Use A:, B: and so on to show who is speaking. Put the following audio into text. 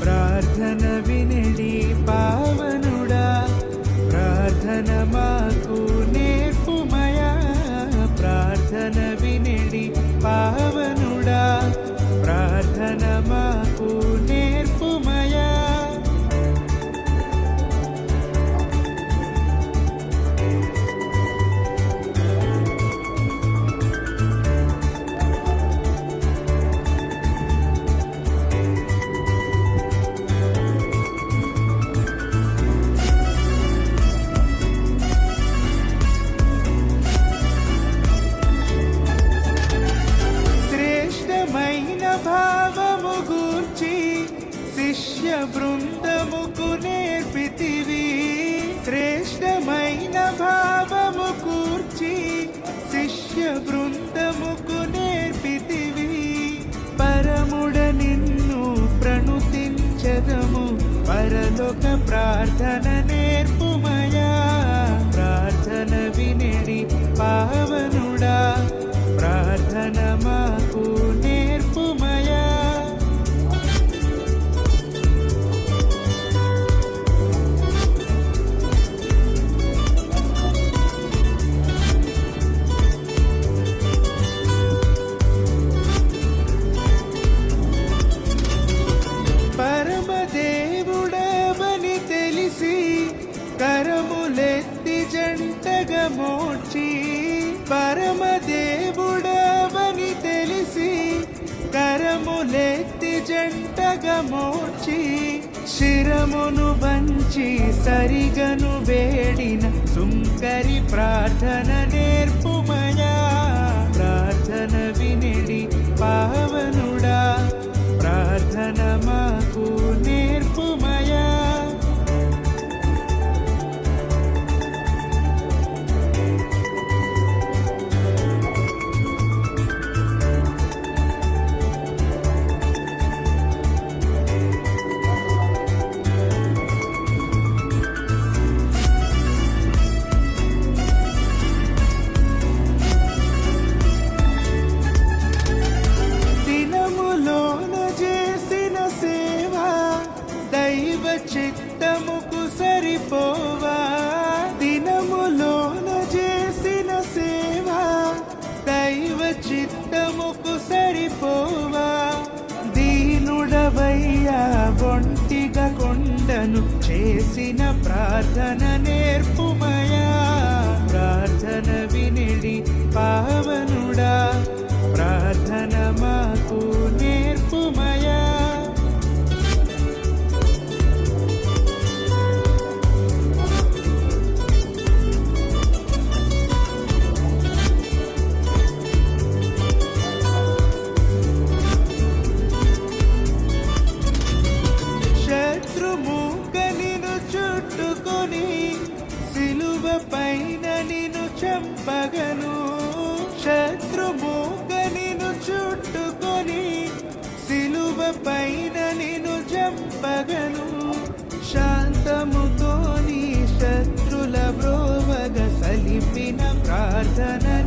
A: ప్రార్థన వినడి పా బృందముకు నేర్పితివి శ్రేష్టమైన భావము కూర్చి శిష్య బృందముకు నేర్పితివి. పరముడ నిన్ను ప్రణుతించదము పరలోక ప్రార్థననే జంటగా మోడ్చి పరమదేవుడవని తెలిసి కరములెత్తి జంటగా మోడ్చి శిరమును వంచి సరిగను వేడిన సుంకరి ప్రార్థన నేర్పుమై చేసిన ప్రార్థన నేర్పుమయా పైన నిన్ను చంపగను శత్రుమూక నిను చుట్టుకొని సిలువ పైన నిను చంపగను శాంతముతోని శత్రుల బ్రోవగ సలిపిన ప్రార్థన